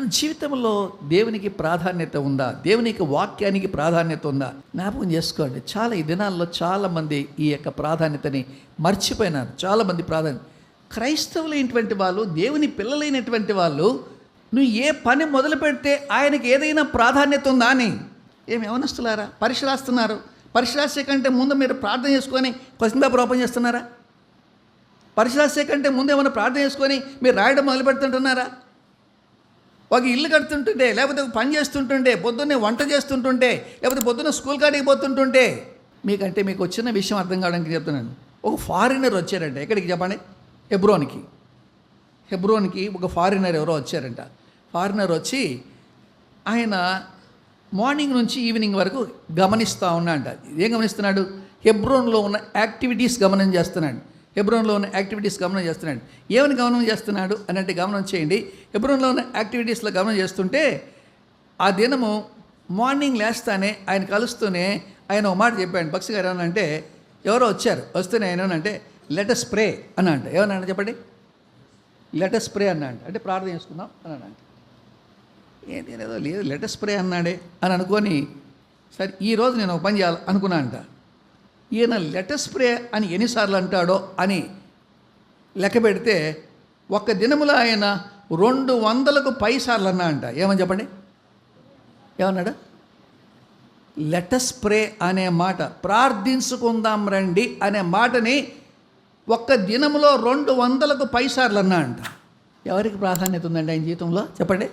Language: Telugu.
మన జీవితంలో దేవునికి ప్రాధాన్యత ఉందా? దేవునికి వాక్యానికి ప్రాధాన్యత ఉందా? జ్ఞాపకం చేసుకోండి. చాలా ఈ దినాల్లో చాలామంది ఈ యొక్క ప్రాధాన్యతని మర్చిపోయినారు. చాలామంది ప్రాధాన్యత క్రైస్తవులైనటువంటి వాళ్ళు దేవుని పిల్లలైనటువంటి వాళ్ళు నువ్వు ఏ పని మొదలు పెడితే ఆయనకి ఏదైనా ప్రాధాన్యత ఉందా అని? ఏమి యవనస్తులారా? పరీక్ష రాస్తున్నారు కంటే ముందు మీరు ప్రార్థన చేసుకొని క్వశ్చన్ పేపర్ ఓపెన్ చేస్తున్నారా? పరీక్ష కంటే ముందు ఏమైనా ప్రార్థన చేసుకొని మీరు రాయడం మొదలు పెడుతుంటున్నారా? ఒక ఇల్లు కడుతుంటుంటే లేకపోతే ఒక పని చేస్తుంటుంటే పొద్దున్నే వంట చేస్తుంటుంటే లేకపోతే పొద్దున్న స్కూల్ కాడికి పోతుంటుంటే మీకంటే మీకు వచ్చిన విషయం అర్థం కావడానికి చెప్తున్నాను. ఒక ఫారినర్ వచ్చారంట ఎక్కడికి చెప్పండి? హెబ్రోన్కి. హెబ్రోన్కి ఒక ఫారినర్ ఎవరో వచ్చారంట. ఫారినర్ వచ్చి ఆయన మార్నింగ్ నుంచి ఈవినింగ్ వరకు గమనిస్తూ ఉన్నాడంట. ఏం గమనిస్తున్నాడు? హెబ్రోన్లో ఉన్న యాక్టివిటీస్ గమనం చేస్తున్నాడు. హెబ్రోన్లో ఉన్న యాక్టివిటీస్ గమనం చేస్తున్నాడు. ఏమని గమనం చేస్తున్నాడు అని గమనం చేయండి. హెబ్రోన్లో ఉన్న యాక్టివిటీస్లో గమనం చేస్తుంటే ఆ దినము మార్నింగ్ లేస్తానే ఆయన కలుస్తూనే ఆయన ఒక మాట చెప్పాడు. పక్షి గారు ఏమనంటే ఎవరో వచ్చారు వస్తూనే ఆయన అంటే లెట్ స్ప్రే అని అంట. ఏమన్నా చెప్పండి? లెటర్ స్ప్రే అన్నాడు అంటే. ప్రార్థన చేసుకుందాం అని అన్నాడు. ఏంటి ఏదో లేదు లెటర్ స్ప్రే అన్నాడే అని అనుకొని సరే ఈరోజు నేను ఒక పని చేయాలి అనుకున్నా అంట. ఈయన లెటర్ స్ప్రే అని ఎన్నిసార్లు అంటాడో అని లెక్క పెడితే ఒక్క దినములో ఆయన రెండు వందలకు పై సార్లు అన్నా అంట. ఏమని చెప్పండి? ఏమన్నాడు? లెటర్ స్ప్రే అనే మాట ప్రార్థించుకుందాం రండి అనే మాటని ఒక్క దినములో రెండు వందలకు పైసార్లు అన్నా అంట. ఎవరికి ప్రాధాన్యత ఉందండి ఆయన జీవితంలో? చెప్పండి.